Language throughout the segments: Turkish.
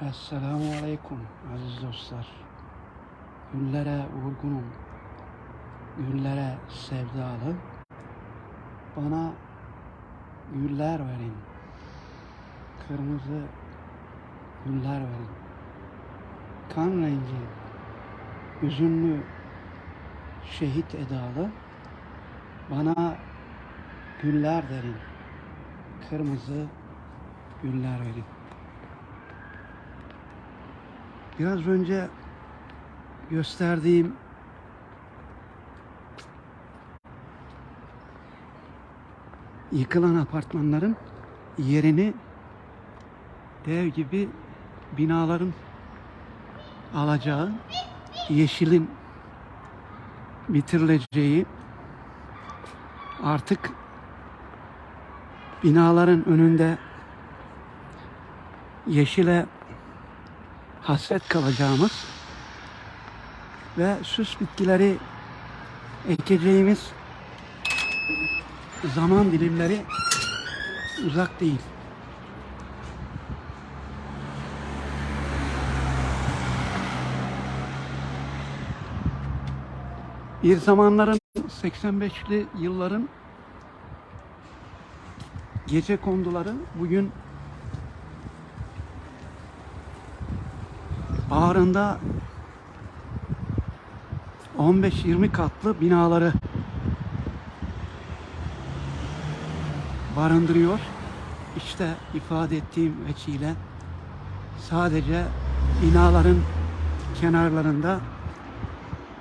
Esselamu Aleyküm aziz dostlar. Güllere vurgunum, güllere sevdalı. Bana güller verin, kırmızı güller verin. Kan rengi, hüzünlü, şehit edalı. Bana güller verin, kırmızı güller verin. Biraz önce gösterdiğim yıkılan apartmanların yerini dev gibi binaların alacağı, yeşilin bitirileceği, artık binaların önünde yeşile hasret kalacağımız ve süs bitkileri ekeceğimiz zaman dilimleri uzak değil. Bir zamanların 85'li yılların gece konduları bugün ağrında 15-20 katlı binaları barındırıyor. İşte ifade ettiğim veçile sadece binaların kenarlarında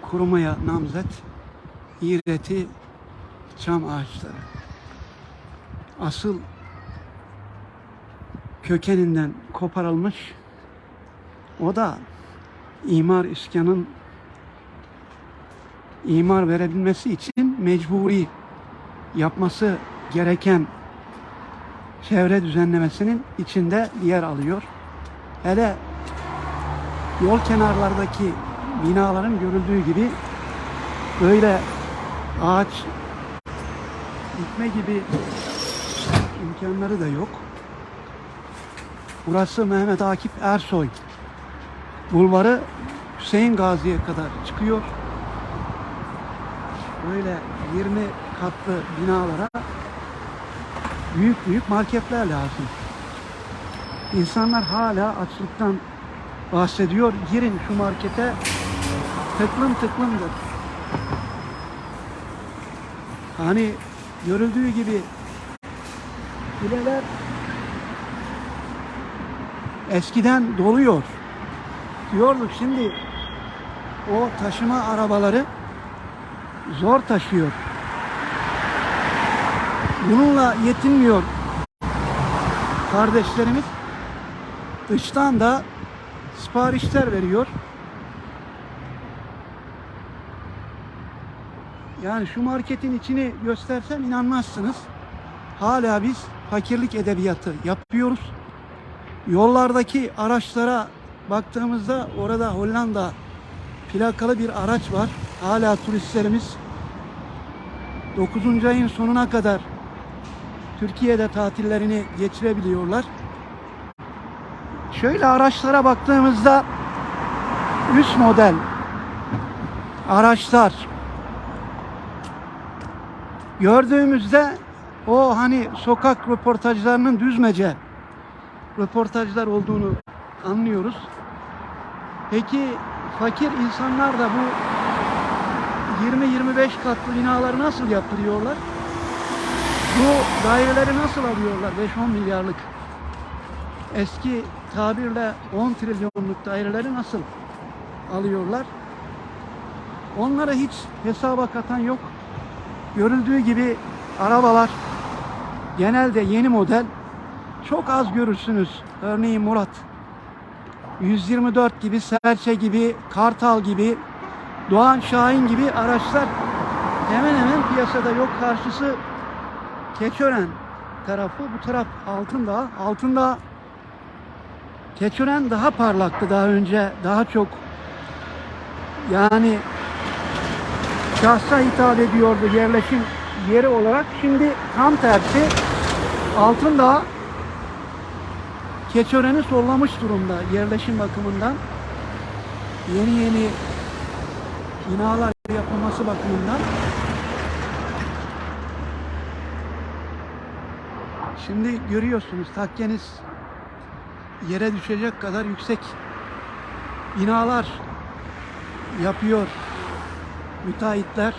kurumaya namzet iğreti çam ağaçları. Asıl kökeninden koparılmış o da imar iskanın imar verebilmesi için mecburi yapması gereken çevre düzenlemesinin içinde yer alıyor. Hele yol kenarlardaki binaların görüldüğü gibi böyle ağaç dikme gibi imkanları da yok. Burası Mehmet Akif Ersoy bulvarı Hüseyin Gazi'ye kadar çıkıyor. Böyle 20 katlı binalara büyük büyük marketler lazım. İnsanlar hala açlıktan bahsediyor. Girin şu markete tıklım tıklımdır. Hani görüldüğü gibi fileler eskiden doluyor diyorduk şimdi o taşıma arabaları zor taşıyor. Bununla yetinmiyor kardeşlerimiz. Dıştan da siparişler veriyor. Yani şu marketin içini göstersem inanmazsınız. Hala biz fakirlik edebiyatı yapıyoruz. Yollardaki araçlara baktığımızda orada Hollanda plakalı bir araç var. Hala turistlerimiz 9. ayın sonuna kadar Türkiye'de tatillerini geçirebiliyorlar. Şöyle araçlara baktığımızda üst model araçlar gördüğümüzde o hani sokak röportajlarının düzmece röportajlar olduğunu anlıyoruz. Peki fakir insanlar da bu 20-25 katlı binaları nasıl yaptırıyorlar? Bu daireleri nasıl alıyorlar? 5-10 milyarlık eski tabirle 10 trilyonluk daireleri nasıl alıyorlar? Onlara hiç hesaba katan yok. Görüldüğü gibi arabalar genelde yeni model çok az görürsünüz. Örneğin Murat 124 gibi, Serçe gibi, Kartal gibi, Doğan Şahin gibi araçlar hemen hemen piyasada yok. Karşısı Keçören tarafı, bu taraf Altındağ. Altındağ Keçören daha parlaktı daha önce, daha çok yani şahsa hitap ediyordu yerleşim yeri olarak. Şimdi tam tersi Altındağ Keçören'i sollamış durumda yerleşim bakımından. Yeni yeni binalar yapılması bakımından. Şimdi görüyorsunuz Takkeniz yere düşecek kadar yüksek binalar yapıyor müteahhitler.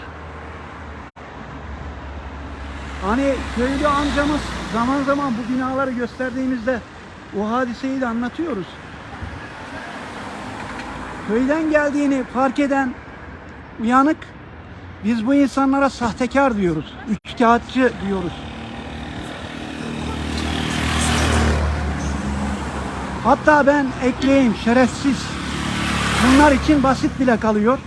Hani köylü amcamız zaman zaman bu binaları gösterdiğimizde o hadiseyi de anlatıyoruz. Köyden geldiğini fark eden uyanık biz bu insanlara sahtekar diyoruz. Üçkağıtçı diyoruz. Hatta ben ekleyeyim şerefsiz. Bunlar için basit bile kalıyor.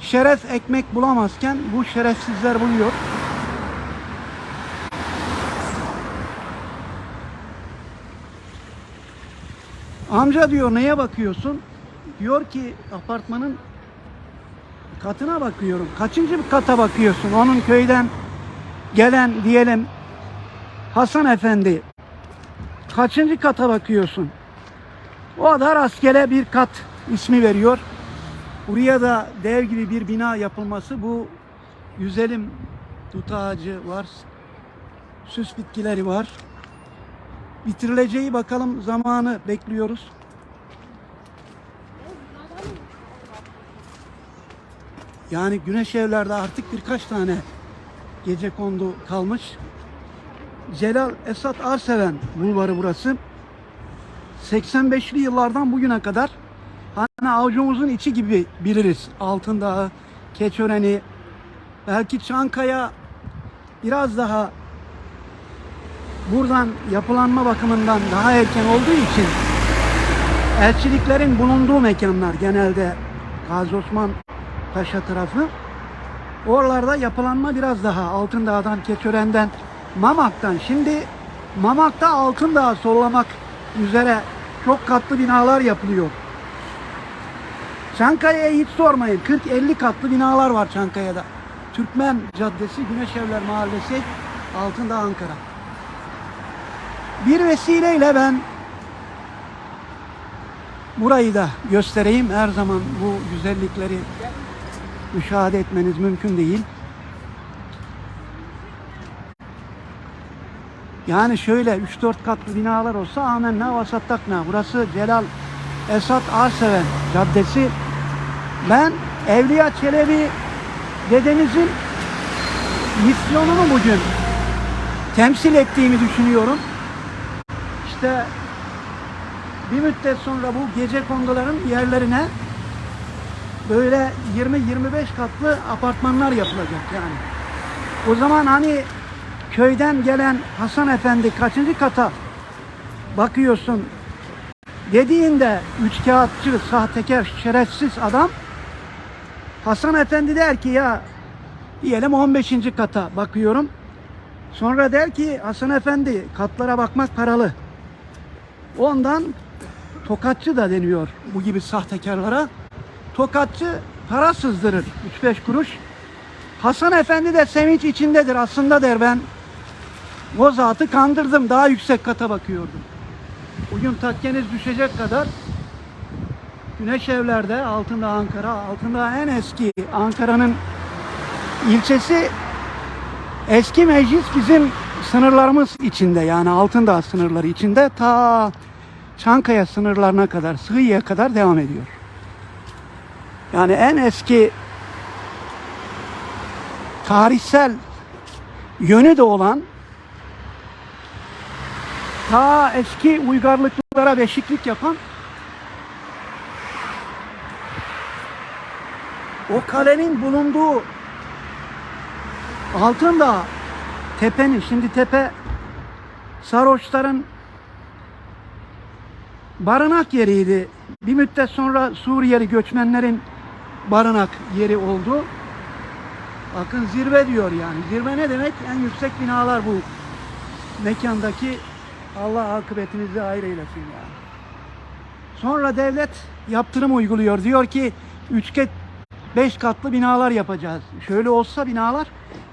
Şeref ekmek bulamazken bu şerefsizler buluyor. Amca diyor neye bakıyorsun? Diyor ki apartmanın katına bakıyorum. Kaçıncı kata bakıyorsun? Onun köyden gelen diyelim Hasan Efendi kaçıncı kata bakıyorsun? O da rastgele bir kat ismi veriyor. Buraya da dev gibi bir bina yapılması bu güzelim dut ağacı var. Süs bitkileri var. Bitirileceği bakalım zamanı bekliyoruz. Yani güneş evlerde artık birkaç tane gece kondu kalmış. Celal Esat Arseven bulvarı burası. 85'li yıllardan bugüne kadar hani avucumuzun içi gibi biliriz. Altındağ, Keçören'i, belki Çankaya biraz daha buradan yapılanma bakımından daha erken olduğu için elçiliklerin bulunduğu mekanlar genelde Gazi Osman Paşa tarafı. Oralarda yapılanma biraz daha Altındağ'dan, Keçören'den, Mamak'tan. Şimdi Mamak'ta Altındağ'ı sollamak üzere çok katlı binalar yapılıyor. Çankaya'ya hiç sormayın. 40-50 katlı binalar var Çankaya'da. Türkmen Caddesi, Güneşevler Mahallesi, Altındağ, Ankara. Bir vesileyle ben burayı da göstereyim. Her zaman bu güzellikleri müşahede etmeniz mümkün değil. Yani şöyle 3-4 katlı binalar olsa amenna vasattakna. Burası Celal Esat Arseven Caddesi. Ben Evliya Çelebi dedemizin misyonunu bugün temsil ettiğimi düşünüyorum. İşte bir müddet sonra bu gece konduların yerlerine böyle 20-25 katlı apartmanlar yapılacak yani. O zaman hani köyden gelen Hasan Efendi kaçıncı kata bakıyorsun dediğinde üçkağıtçı, sahtekar, şerefsiz adam Hasan Efendi der ki ya diyelim 15. kata bakıyorum. Sonra der ki Hasan Efendi katlara bakmak paralı. Ondan tokatçı da deniyor bu gibi sahtekarlara. Tokatçı para sızdırır 3-5 kuruş. Hasan Efendi de sevinç içindedir aslında der ben o zatı kandırdım daha yüksek kata bakıyordum. Bugün takkeniz düşecek kadar Güneş evlerde altında Ankara, altında en eski Ankara'nın ilçesi eski meclis bizim sınırlarımız içinde yani altında sınırları içinde ta Çankaya sınırlarına kadar, Sığı'ya kadar devam ediyor. Yani en eski tarihsel yönü de olan ta eski uygarlıklara beşiklik yapan o kalenin bulunduğu altında tepenin şimdi tepe sarhoşların barınak yeriydi. Bir müddet sonra Suriyeli göçmenlerin barınak yeri oldu. Bakın zirve diyor yani. Zirve ne demek? En yüksek binalar bu mekandaki Allah akıbetinizi hayır eylesin yani. Sonra devlet yaptırım uyguluyor. Diyor ki üç ket beş katlı binalar yapacağız. Şöyle olsa binalar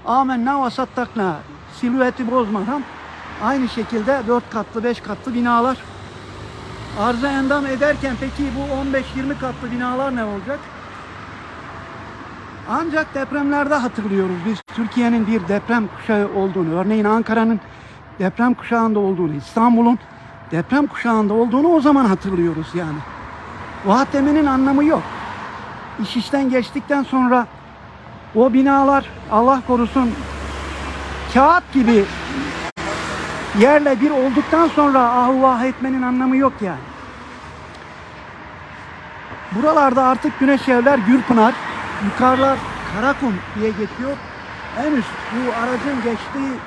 amenna vasattakna silüeti bozmadan aynı şekilde 4 katlı 5 katlı binalar. Arıza endam ederken peki bu 15-20 katlı binalar ne olacak? Ancak depremlerde hatırlıyoruz biz Türkiye'nin bir deprem kuşağı olduğunu, örneğin Ankara'nın deprem kuşağında olduğunu, İstanbul'un deprem kuşağında olduğunu o zaman hatırlıyoruz yani. Vaat demenin anlamı yok. İş işten geçtikten sonra o binalar Allah korusun kağıt gibi yerle bir olduktan sonra ahu etmenin anlamı yok yani. Buralarda artık güneş evler Gürpınar, yukarılar Karakum diye geçiyor. En üst bu aracın geçtiği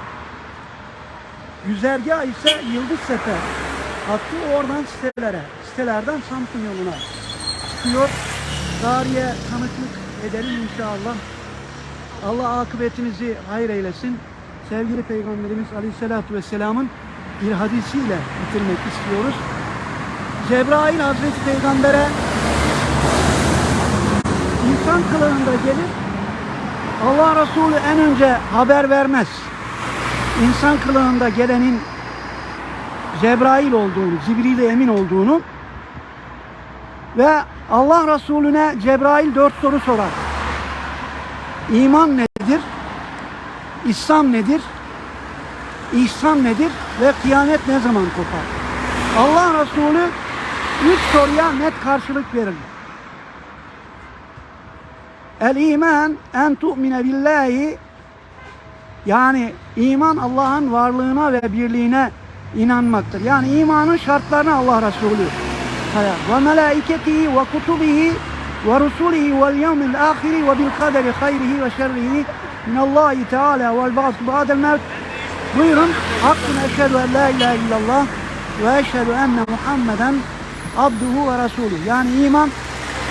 güzergah ise Yıldız Sefer. Hattı oradan sitelere, sitelerden Samsun yoluna çıkıyor. Tarihe tanıklık edelim inşallah. Allah akıbetimizi hayır eylesin. Sevgili Peygamberimiz Aleyhisselatü Vesselam'ın bir hadisiyle bitirmek istiyoruz. Cebrail Hazreti Peygamber'e insan kılığında gelir. Allah Resulü en önce haber vermez. İnsan kılığında gelenin Cebrail olduğunu, Cibril emin olduğunu ve Allah Resulüne Cebrail dört soru sorar. İman nedir? İslam nedir? İhsan nedir? Ve kıyamet ne zaman kopar? Allah Resulü üç soruya net karşılık verir. El iman en tu'mine billahi yani iman Allah'ın varlığına ve birliğine inanmaktır. Yani imanın şartlarını Allah Resulü sayar. Ve melaiketihi ve kutubihi ve rusulihi vel yevmil ahiri ve bil kaderi hayrihi ve şerrihi minallahi teala vel ba'su ba'del mevt. Buyurun. Hakkın eşhedü en la ilahe illallah ve eşhedü enne Muhammeden abduhu ve resulü. Yani iman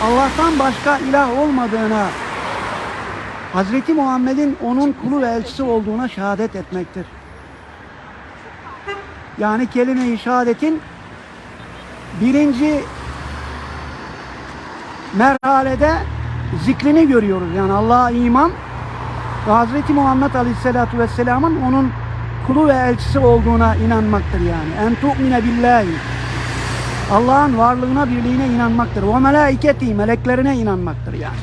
Allah'tan başka ilah olmadığına Hazreti Muhammed'in onun kulu ve elçisi olduğuna şehadet etmektir. Yani kelime-i şehadetin birinci merhalede zikrini görüyoruz. Yani Allah'a iman Hazreti Muhammed Aleyhisselatü Vesselam'ın onun kulu ve elçisi olduğuna inanmaktır yani. En tu'mine billahi. Allah'ın varlığına, birliğine inanmaktır. Ve melaiketi, meleklerine inanmaktır yani.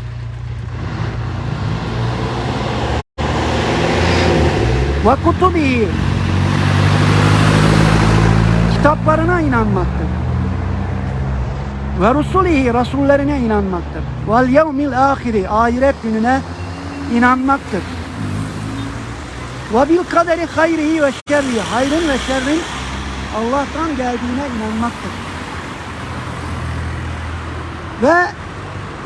Ve kutubihi kitaplarına inanmaktır. Ve rusulihi rasullerine inanmaktır. Vel yevmil ahiri ahiret gününe inanmaktır. Ve bil kaderi hayrihi ve şerrihi hayrın ve şerrin Allah'tan geldiğine inanmaktır. Ve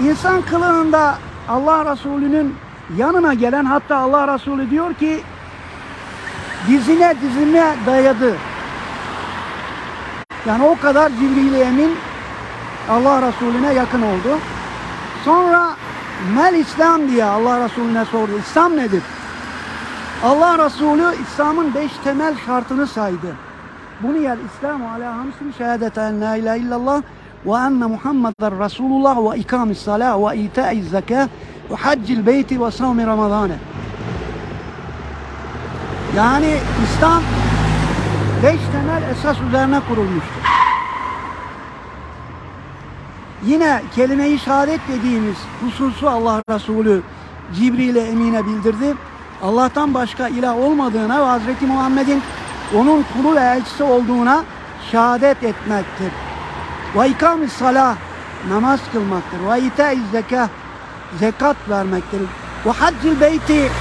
insan kılığında Allah Resulü'nün yanına gelen hatta Allah Resulü diyor ki dizine dizine dayadı. Yani o kadar Cibril-i Emin Allah Resulüne yakın oldu. Sonra Mel İslam diye Allah Resulüne sordu. İslam nedir? Allah Resulü İslam'ın beş temel şartını saydı. Bunu yer İslam ala hamsin şehadeten la ilahe illallah ve enne Muhammeden Resulullah ve ikamis salah ve itaiz zekâh ve haccil beyti ve savmi ramadane. Yani İslam beş temel esas üzerine kurulmuştur. Yine kelime-i şehadet dediğimiz hususu Allah Resulü Cibril'e emine bildirdi. Allah'tan başka ilah olmadığına ve Hazreti Muhammed'in onun kulu ve elçisi olduğuna şehadet etmektir. Ve ikamis salah namaz kılmaktır. Ve itaiz zekah zekat vermektir. Ve haccil beyti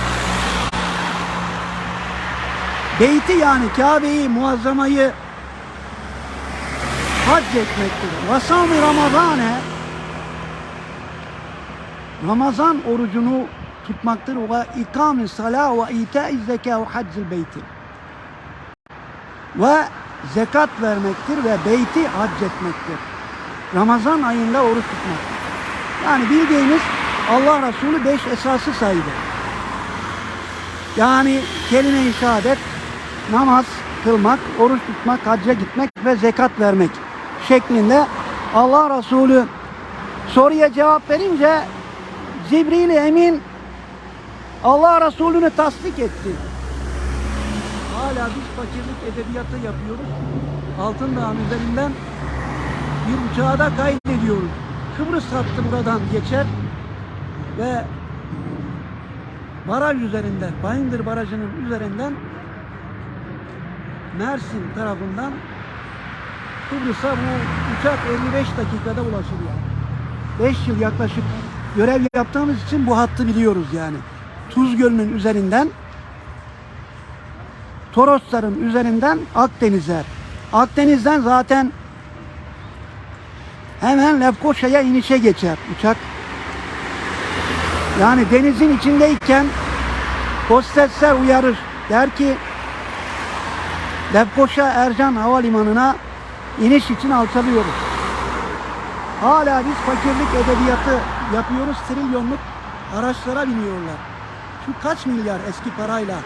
beyti yani Kabe'yi muazzamayı hac etmektir. Ve savmi ramazane Ramazan orucunu tutmaktır. Ve ikam-ı salah ve ita-i zeka ve haccil beyti. Ve zekat vermektir ve beyti hac etmektir. Ramazan ayında oruç tutmak. Yani bildiğiniz Allah Resulü beş esası saydı. Yani kelime-i şehadet, namaz kılmak, oruç tutmak, hacca gitmek ve zekat vermek şeklinde Allah Resulü soruya cevap verince Cibril Emin Allah Resulü'nü tasdik etti. hala biz fakirlik edebiyatı yapıyoruz. Altın Dağı'nın üzerinden bir uçağı da kaydediyoruz. Kıbrıs hattı buradan geçer ve baraj üzerinden, Bayındır Barajı'nın üzerinden Mersin tarafından Kıbrıs'a bu uçak 55 dakikada ulaşır yani. 5 yıl yaklaşık görev yaptığımız için bu hattı biliyoruz yani. Tuz Gölü'nün üzerinden Torosların üzerinden Akdeniz'e. Akdeniz'den zaten hemen Lefkoşa'ya inişe geçer uçak. Yani denizin içindeyken hostesler uyarır. Der ki Lefkoşa Ercan Havalimanı'na iniş için alçalıyoruz. Hala biz fakirlik edebiyatı yapıyoruz. Trilyonluk araçlara biniyorlar. Şu kaç milyar eski parayla.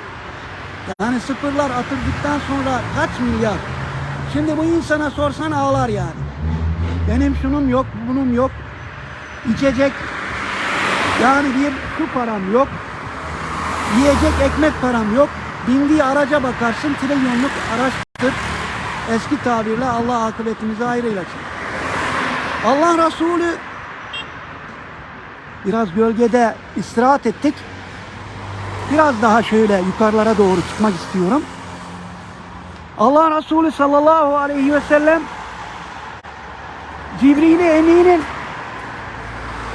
Yani sıfırlar atıldıktan sonra kaç milyar. Şimdi bu insana sorsan ağlar yani. Benim şunun yok, bunun yok. İçecek yani bir su param yok. Yiyecek ekmek param yok. Bindiği araca bakarsın trilyonluk araçtır. Eski tabirle Allah akıbetimizi ayrı eylesin. Allah Resulü biraz gölgede istirahat ettik. Biraz daha şöyle yukarılara doğru çıkmak istiyorum. Allah Resulü sallallahu aleyhi ve sellem Cibril-i Emin'in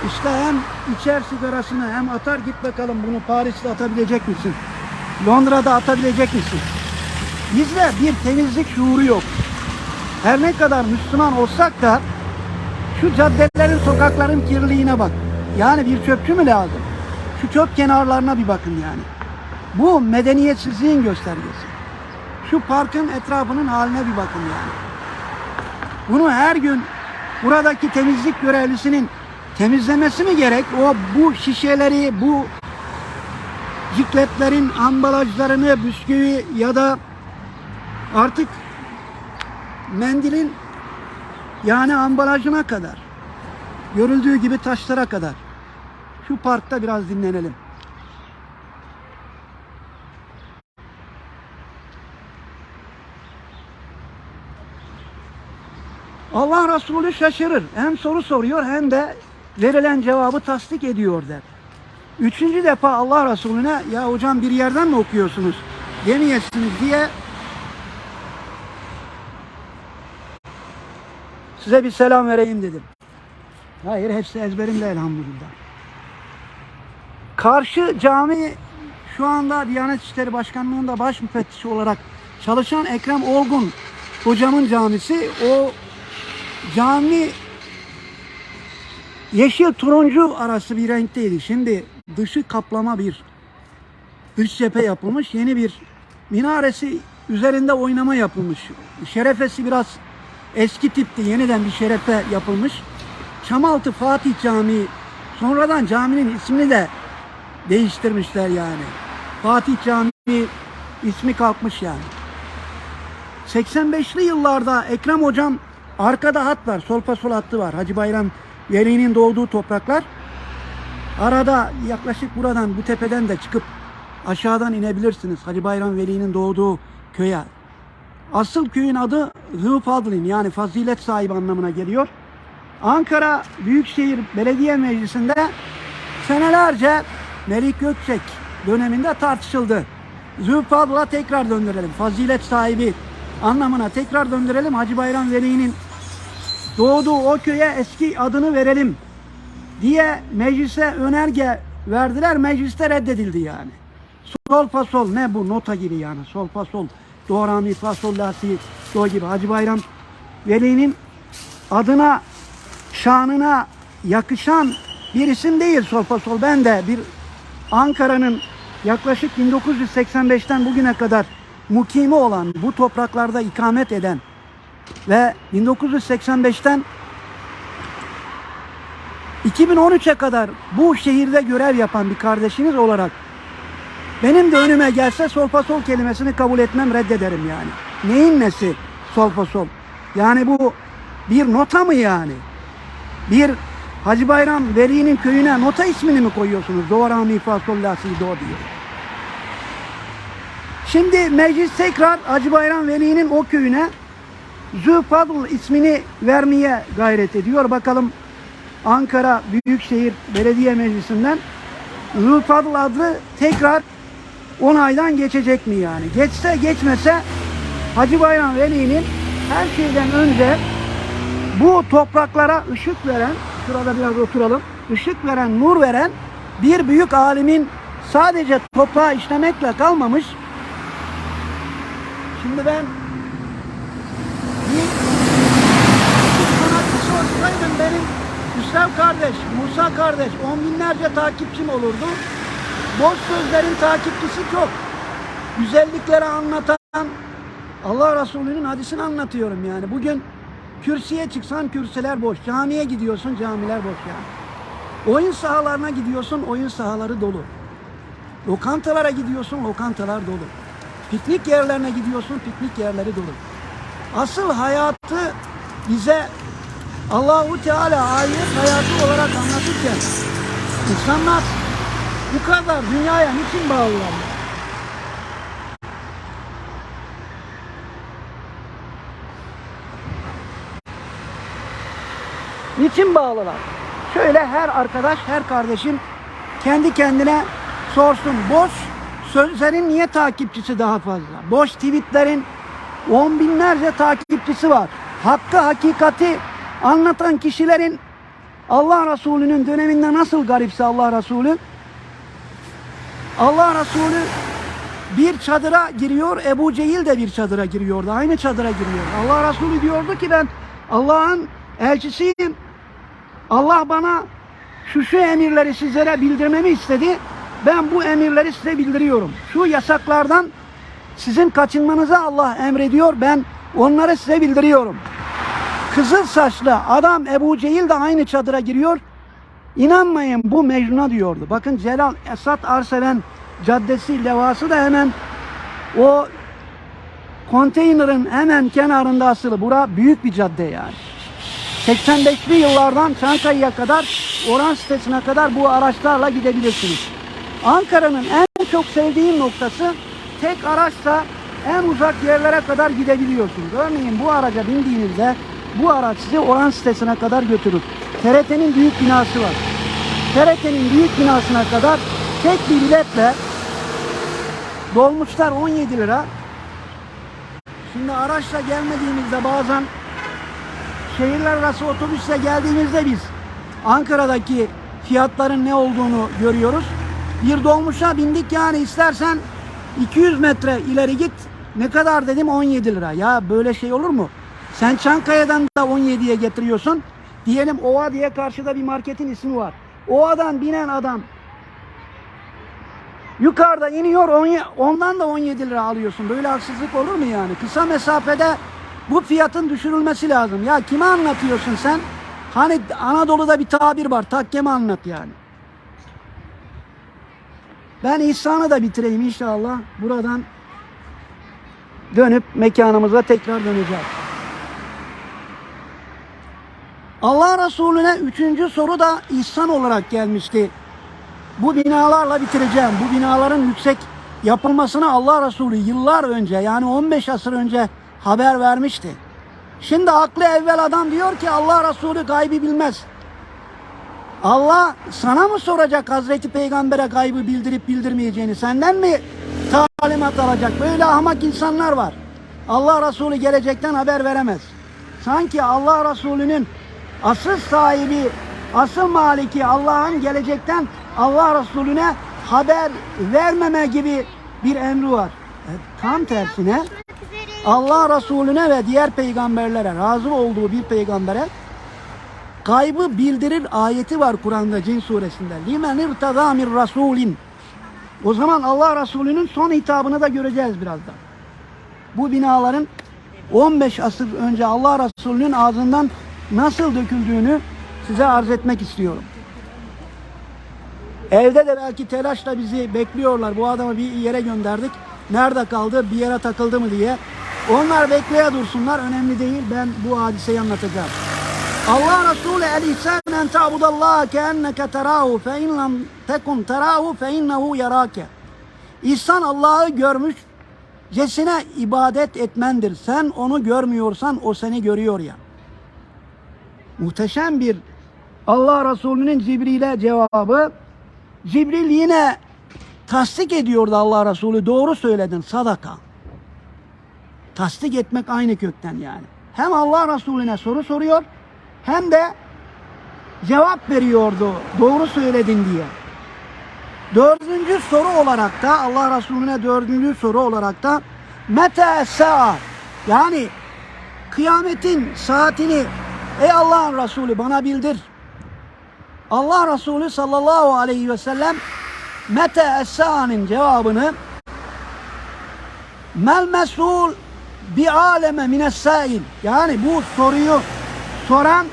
işte hem içer sigarasını hem atar git bakalım bunu Paris'te atabilecek misin? Londra'da atabilecek misin? Bizde bir temizlik şuuru yok. Her ne kadar Müslüman olsak da şu caddelerin, sokakların kirliliğine bak. Yani bir çöpçü mü lazım? Şu çöp kenarlarına bir bakın yani. Bu medeniyetsizliğin göstergesi. Şu parkın etrafının haline bir bakın yani. Bunu her gün buradaki temizlik görevlisinin temizlemesi mi gerek? O bu şişeleri, bu cikletlerin ambalajlarını, bisküvi ya da artık mendilin yani ambalajına kadar görüldüğü gibi taşlara kadar şu parkta biraz dinlenelim. Allah Resulü şaşırır. Hem soru soruyor hem de verilen cevabı tasdik ediyor der. Üçüncü defa Allah Resulüne ya hocam bir yerden mi okuyorsunuz demeyesiniz diye size bir selam vereyim dedim. Hayır hepsi ezberimde elhamdülillah. Karşı cami şu anda Diyanet İşleri Başkanlığı'nda baş müfettişi olarak çalışan Ekrem Olgun hocamın camisi. O cami yeşil turuncu arası bir renkteydi. Şimdi dışı kaplama bir dış cephe yapılmış. Yeni bir minaresi üzerinde oynama yapılmış. Şerefesi biraz eski tipti. Yeniden bir şerefe yapılmış. Çamaltı Fatih Camii sonradan caminin ismini de değiştirmişler yani. Fatih Camii ismi kalkmış yani. 85'li yıllarda Ekrem Hocam arkada hat var. Sol hattı var. Hacı Bayram Veli'nin doğduğu topraklar. Arada yaklaşık buradan bu tepeden de çıkıp aşağıdan inebilirsiniz. Hacı Bayram Veli'nin doğduğu köye. Asıl köyün adı Zülfadlin yani fazilet sahibi anlamına geliyor. Ankara Büyükşehir Belediye Meclisi'nde senelerce Melik Gökçek döneminde tartışıldı. Zülfadl'a tekrar döndürelim. Fazilet sahibi anlamına tekrar döndürelim. Hacı Bayram Veli'nin doğduğu o köye eski adını verelim diye meclise önerge verdiler. Mecliste reddedildi yani. Sol fa sol ne bu nota gibi yani. Sol fa sol. Do ra mi fa sol la si do gibi. Hacı Bayram Veli'nin adına şanına yakışan bir isim değil sol fa sol. Ben de bir Ankara'nın yaklaşık 1985'ten bugüne kadar mukimi olan, bu topraklarda ikamet eden ve 1985'ten 2013'e kadar bu şehirde görev yapan bir kardeşiniz olarak benim de önüme gelse solfa sol kelimesini kabul etmem reddederim yani. Neyin nesi solfa sol? Yani bu bir nota mı yani? Bir Hacı Bayram Veli'nin köyüne nota ismini mi koyuyorsunuz? Do, ra, mi, fa, sol, la, si, do diyor. Şimdi meclis tekrar Hacı Bayram Veli'nin o köyüne Zülfadıl ismini vermeye gayret ediyor. Bakalım Ankara Büyükşehir Belediye Meclisi'nden Zülfadıl adlı tekrar onaydan geçecek mi yani? Geçse geçmese Hacı Bayram Veli'nin her şeyden önce bu topraklara ışık veren, şurada biraz oturalım, ışık veren, nur veren bir büyük alimin sadece toprağı işlemekle kalmamış. Şimdi ben bir benim Hüsrev kardeş, Musa kardeş on binlerce takipçim olurdu. Boş sözlerin takipçisi çok. Güzellikleri anlatan Allah Resulü'nün hadisini anlatıyorum yani. Bugün kürsüye çıksan kürsüler boş. Camiye gidiyorsun camiler boş yani. Oyun sahalarına gidiyorsun oyun sahaları dolu. Lokantalara gidiyorsun lokantalar dolu. Piknik yerlerine gidiyorsun piknik yerleri dolu. Asıl hayatı bize Allahu Teala ahiret hayatı olarak anlatırken insanlar bu kadar dünyaya niçin bağlılar? Niçin bağlılar? Şöyle her arkadaş, her kardeşim kendi kendine sorsun. Boş sözlerin niye takipçisi daha fazla? Boş tweetlerin on binlerce takipçisi var. Hakkı, hakikati anlatan kişilerin Allah Resulü'nün döneminde nasıl garipse Allah Resulü Allah Resulü bir çadıra giriyor, Ebu Cehil de bir çadıra giriyordu. Aynı çadıra giriyor. Allah Resulü diyordu ki ben Allah'ın elçisiyim. Allah bana şu şu emirleri sizlere bildirmemi istedi. Ben bu emirleri size bildiriyorum. Şu yasaklardan sizin kaçınmanızı Allah emrediyor. Ben onları size bildiriyorum. Kızıl saçlı adam Ebu Cehil de aynı çadıra giriyor. İnanmayın bu Mecnun'a diyordu. Bakın Celal Esat Arseven Caddesi levhası da hemen o konteynerin hemen kenarında asılı. Bura büyük bir cadde yani. 85'li yıllardan Çankaya'ya kadar Oran sitesine kadar bu araçlarla gidebilirsiniz. Ankara'nın en çok sevdiğim noktası tek araçla en uzak yerlere kadar gidebiliyorsunuz. Örneğin bu araca bindiğinizde bu araç sizi Oran sitesine kadar götürür. TRT'nin büyük binası var. TRT'nin büyük binasına kadar tek bir biletle dolmuşlar 17 lira. Şimdi araçla gelmediğimizde bazen şehirler arası otobüsle geldiğimizde biz Ankara'daki fiyatların ne olduğunu görüyoruz. Bir dolmuşa bindik yani istersen 200 metre ileri git. Ne kadar dedim 17 lira. Ya böyle şey olur mu? Sen Çankaya'dan da 17'ye getiriyorsun. Diyelim Ova diye karşıda bir marketin ismi var. Ova'dan binen adam yukarıda iniyor on- ondan da 17 lira alıyorsun. Böyle haksızlık olur mu yani? Kısa mesafede bu fiyatın düşürülmesi lazım. Ya kime anlatıyorsun sen? Hani Anadolu'da bir tabir var. Takkeme anlat yani. Ben İhsan'ı da bitireyim inşallah. Buradan dönüp mekanımıza tekrar döneceğiz. Allah Resulüne üçüncü soru da ihsan olarak gelmişti. Bu binalarla bitireceğim. Bu binaların yüksek yapılmasını Allah Resulü yıllar önce yani 15 asır önce haber vermişti. Şimdi aklı evvel adam diyor ki Allah Resulü gaybi bilmez. Allah sana mı soracak Hazreti Peygamber'e gaybı bildirip bildirmeyeceğini? Senden mi talimat alacak? Böyle ahmak insanlar var. Allah Resulü gelecekten haber veremez. Sanki Allah Resulü'nün asıl sahibi, asıl maliki Allah'ın gelecekten Allah Resulüne haber vermeme gibi bir emri var. E, tam tersine Allah Resulüne ve diğer peygamberlere razı olduğu bir peygambere kaybı bildirir ayeti var Kur'an'da Cin suresinde. Limen irtada min rasulin. O zaman Allah Resulü'nün son hitabını da göreceğiz birazdan. Bu binaların 15 asır önce Allah Resulü'nün ağzından nasıl döküldüğünü size arz etmek istiyorum. Evde de belki telaşla bizi bekliyorlar. Bu adamı bir yere gönderdik. Nerede kaldı, bir yere takıldı mı diye. Onlar bekleye dursunlar. Önemli değil. Ben bu hadiseyi anlatacağım. Allah Resulü el ihsan en ta'budallaha keenneke terahu fe in tekun terahu fe innehu yarake. İhsan Allah'ı görmüş cesine ibadet etmendir. Sen onu görmüyorsan o seni görüyor ya. Muhteşem bir Allah Resulü'nün Cibril'e cevabı. Cibril yine tasdik ediyordu Allah Resulü. Doğru söyledin sadaka. Tasdik etmek aynı kökten yani. Hem Allah Resulüne soru soruyor hem de cevap veriyordu doğru söyledin diye. Dördüncü soru olarak da Allah Resulüne dördüncü soru olarak da mete saat yani kıyametin saatini ey Allah'ın Resulü bana bildir. Allah Resulü sallallahu aleyhi ve sellem mete sa'nın cevabını mel mesul bi aleme mines sail yani bu soruyu soran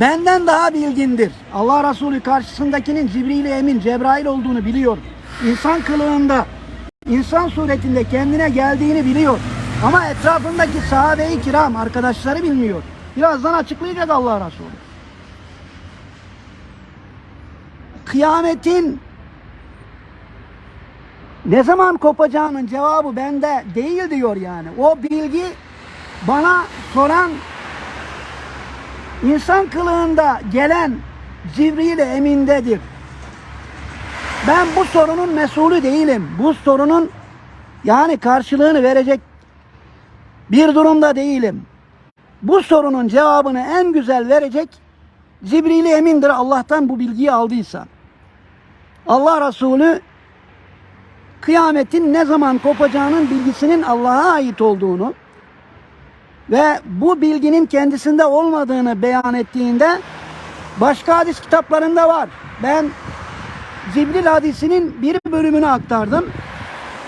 benden daha bilgindir. Allah Resulü karşısındakinin Cibril Emin, Cebrail olduğunu biliyor. İnsan kılığında, insan suretinde kendine geldiğini biliyor. Ama etrafındaki sahabe-i kiram arkadaşları bilmiyor. Birazdan açıklayacak Allah Resulü. Kıyametin ne zaman kopacağının cevabı bende değil diyor yani. O bilgi bana soran insan kılığında gelen Cibril emindedir. Ben bu sorunun mesulü değilim. Bu sorunun yani karşılığını verecek bir durumda değilim. Bu sorunun cevabını en güzel verecek Cibril emindir Allah'tan bu bilgiyi aldıysa. Allah Resulü kıyametin ne zaman kopacağının bilgisinin Allah'a ait olduğunu ve bu bilginin kendisinde olmadığını beyan ettiğinde başka hadis kitaplarında var. Ben Cibril hadisinin bir bölümünü aktardım.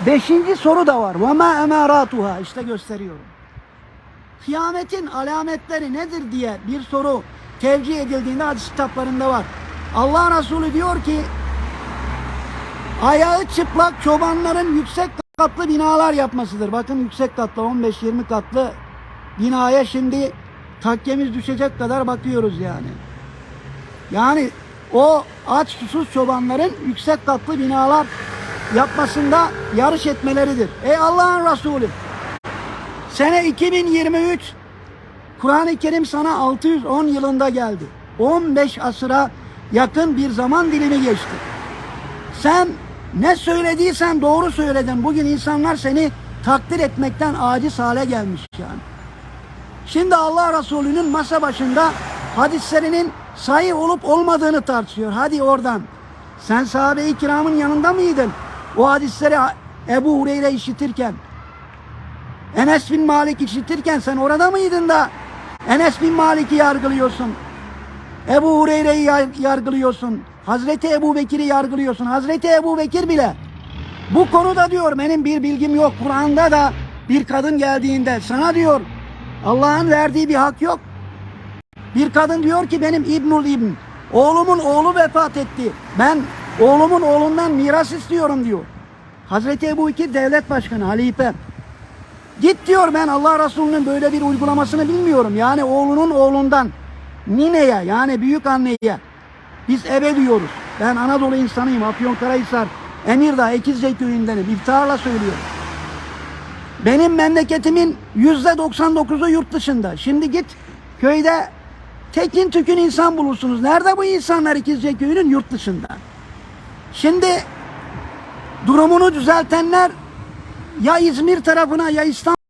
Beşinci soru da var. وَمَا اَمَارَاتُهَا İşte gösteriyorum. Kıyametin alametleri nedir diye bir soru tevcih edildiğinde hadis kitaplarında var. Allah Resulü diyor ki ayağı çıplak çobanların yüksek katlı binalar yapmasıdır. Bakın yüksek katlı 15-20 katlı binaya şimdi takkemiz düşecek kadar bakıyoruz yani. Yani o aç susuz çobanların yüksek katlı binalar yapmasında yarış etmeleridir. Ey Allah'ın Resulü sene 2023 Kur'an-ı Kerim sana 610 yılında geldi. 15 asıra yakın bir zaman dilimi geçti. Sen ne söylediysen doğru söyledin. Bugün insanlar seni takdir etmekten aciz hale gelmiş yani. Şimdi Allah Resulü'nün masa başında hadislerinin sayı olup olmadığını tartışıyor. Hadi oradan. Sen sahabe-i kiramın yanında mıydın? O hadisleri Ebu Hureyre işitirken, Enes bin Malik işitirken sen orada mıydın da Enes bin Malik'i yargılıyorsun? Ebu Hureyre'yi yargılıyorsun. Hazreti Ebu Bekir'i yargılıyorsun. Hazreti Ebu Bekir bile bu konuda diyor benim bir bilgim yok. Kur'an'da da bir kadın geldiğinde sana diyor Allah'ın verdiği bir hak yok. Bir kadın diyor ki benim İbnül İbn oğlumun oğlu vefat etti. Ben oğlumun oğlundan miras istiyorum diyor. Hazreti Ebu Bekir devlet başkanı halife. Git diyor ben Allah Resulü'nün böyle bir uygulamasını bilmiyorum. Yani oğlunun oğlundan nineye yani büyük anneye biz ebe diyoruz. Ben Anadolu insanıyım. Afyonkarahisar, Emirdağ, Ekizce köyündenim. İftiharla söylüyorum. Benim memleketimin yüzde 99'u yurt dışında. Şimdi git köyde tekin tükün insan bulursunuz. Nerede bu insanlar İkizce köyünün yurt dışında? Şimdi durumunu düzeltenler ya İzmir tarafına ya İstanbul